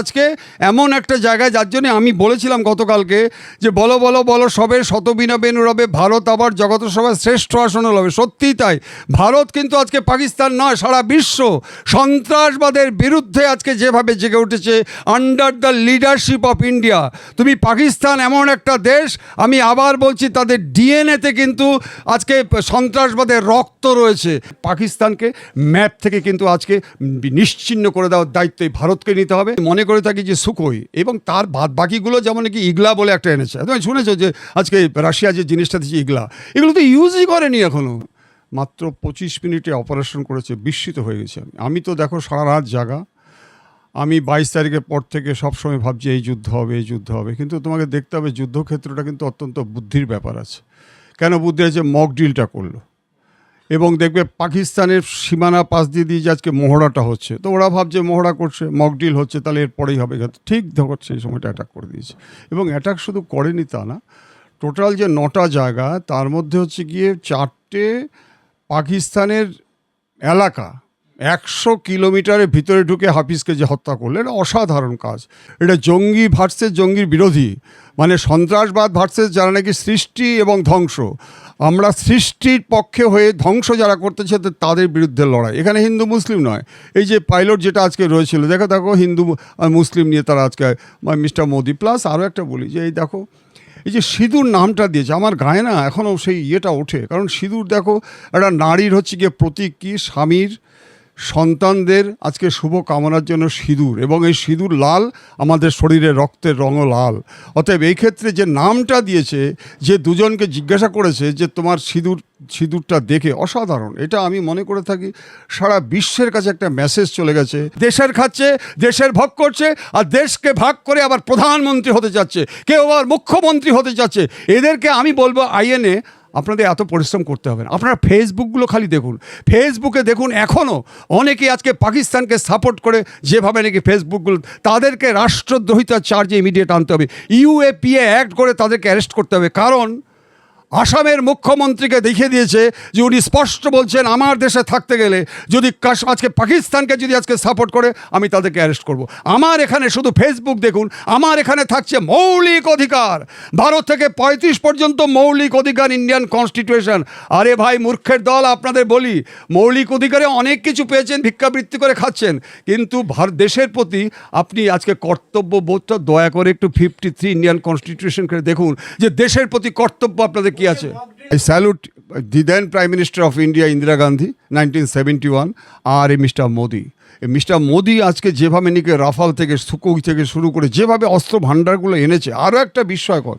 আজকে এমন একটা জায়গায়, যার জন্য আমি বলেছিলাম গতকালকে যে বলো বলো বলো, সবে শতবিনা বেনু রবে, ভারত আবার জগত সভায় শ্রেষ্ঠ আসন হবে। সত্যিই তাই। ভারত কিন্তু আজকে পাকিস্তান নয়, সারা বিশ্ব সন্ত্রাসবাদের বিরুদ্ধে আজকে যেভাবে জেগে উঠেছে under the leadership of India তুমি পাকিস্তান এমন একটা দেশ, আমি আবার বলছি, তাদের ডিএনএতে কিন্তু আজকে সন্ত্রাসবাদের রক্ত রয়েছে। পাকিস্তানকে ম্যাপ থেকে কিন্তু আজকে নিশ্চিন্ন করে দেওয়ার দায়িত্ব ভারতকে নিতে হবে। মনে করে থাকি যে সুকোই এবং তার বাদ বাকিগুলো যেমন কি ইগলা বলে একটা এনেছে। তুমি শুনেছো যে আজকে রাশিয়া যে জিনিসটা দিচ্ছে ইগলা, এগুলো তো ইউজই করেনি এখনও মাত্র পঁচিশ মিনিটে অপারেশন করেছে, বিস্মিত হয়ে গেছে আমি। আমি তো দেখো সারা রাত জাগা। আমি বাইশ তারিখের পর থেকে সবসময় ভাবছি এই যুদ্ধ হবে, এই যুদ্ধ হবে। কিন্তু তোমাকে দেখতে হবে যুদ্ধক্ষেত্রটা কিন্তু অত্যন্ত বুদ্ধির ব্যাপার আছে। কেন বুদ্ধি আছে? মক ডিলটা করল। এবং দেখবে পাকিস্তানের সীমানা পাশ দিয়ে দিয়ে যে আজকে মহড়াটা হচ্ছে। তো ওরা ভাবছে মহড়া করছে মকডিল হচ্ছে, তাহলে এরপরেই হবে। ঠিক ধর সেই সময়টা অ্যাটাক করে দিয়েছে। এবং অ্যাটাক শুধু করেনি তা না টোটাল যে নটা জায়গা, তার মধ্যে হচ্ছে গিয়ে চারটে পাকিস্তানের এলাকা একশো কিলোমিটারের ভিতরে ঢুকে হাফিজকে যে হত্যা করল এটা অসাধারণ কাজ। এটা জঙ্গি ভার্সেস, জঙ্গির বিরোধী। মানে সন্ত্রাসবাদ ভার্সেস যারা নাকি সৃষ্টি এবং ধ্বংস। আমরা সৃষ্টির পক্ষে হয়ে ধ্বংস যারা করতেছে তাদের বিরুদ্ধে লড়াই। এখানে হিন্দু মুসলিম নয়। এই যে পাইলট যেটা আজকে রয়েছিল, দেখো দেখো, হিন্দু মুসলিম নিয়ে তারা আজকে মিস্টার মোদি, প্লাস আরও একটা বলি যে, এই দেখো, এই যে সিঁদুর নামটা দিয়েছে, আমার গায়ে না এখনও সেই ইয়েটা ওঠে। কারণ সিঁদুর, দেখো, একটা নারীর হচ্ছে গিয়ে প্রতীক কী? স্বামীর। সন্তানদের আজকে শুভ কামনার জন্য সিঁদুর এবং এই সিঁদুর লাল আমাদের শরীরে রক্তের রঙও লাল। অতএব এই ক্ষেত্রে যে নামটা দিয়েছে, যে দুজনকে জিজ্ঞাসা করেছে যে তোমার সিঁদুর, সিঁদুরটা দেখে অসাধারণ। এটা আমি মনে করে থাকি, সারা বিশ্বের কাছে একটা মেসেজ চলে গেছে। দেশের খাচ্ছে, দেশের ভোগ করছে, আর দেশকে ভাগ করে আবার প্রধানমন্ত্রী হতে যাচ্ছে, কেউ আবার মুখ্যমন্ত্রী হতে যাচ্ছে। এদেরকে আমি বলব আইএনএ আপনাদের এত পরিশ্রম করতে হবে না। আপনারা ফেসবুকগুলো খালি দেখুন। ফেসবুকে দেখুন এখনও অনেকে আজকে পাকিস্তানকে সাপোর্ট করে যেভাবে নাকি ফেসবুকগুলো তাদেরকে রাষ্ট্রদ্রোহিতার চার্জে ইমিডিয়েট আনতে হবে। ইউএপিএ অ্যাক্ট করে তাদেরকে অ্যারেস্ট করতে হবে। কারণ আসামের মুখ্যমন্ত্রীকে দেখিয়ে দিয়েছে যে উনি স্পষ্ট বলছেন, আমার দেশে থাকতে গেলে যদি কাশ- আজকে পাকিস্তানকে যদি আজকে সাপোর্ট করে, আমি তাদেরকে অ্যারেস্ট করব। আমার এখানে শুধু ফেসবুক দেখুন, আমার এখানে থাকছে মৌলিক অধিকার। ভারত থেকে পঁয়ত্রিশ পর্যন্ত মৌলিক অধিকার ইন্ডিয়ান কনস্টিটিউশন আরে ভাই, মূর্খের দল, আপনাদের বলি, মৌলিক অধিকারে অনেক কিছু পেয়েছেন, ভিক্ষাবৃত্তি করে খাচ্ছেন। কিন্তু ভারত দেশের প্রতি আপনি আজকে কর্তব্য বোধটা দয়া করে একটু ফিফটি থ্রি ইন্ডিয়ান কনস্টিটিউশন করে দেখুন, যে দেশের প্রতি কর্তব্য আপনাদের কি আছে? I salute the then prime minister of India Indira Gandhi nineteen seventy one আর এই মিস্টার মোদি মিস্টার মোদি আজকে যেভাবে নিকে রাফাল থেকে সুকুই থেকে শুরু করে যেভাবে অস্ত্র ভাণ্ডারগুলো এনেছে, আরও একটা বিস্ময়কর।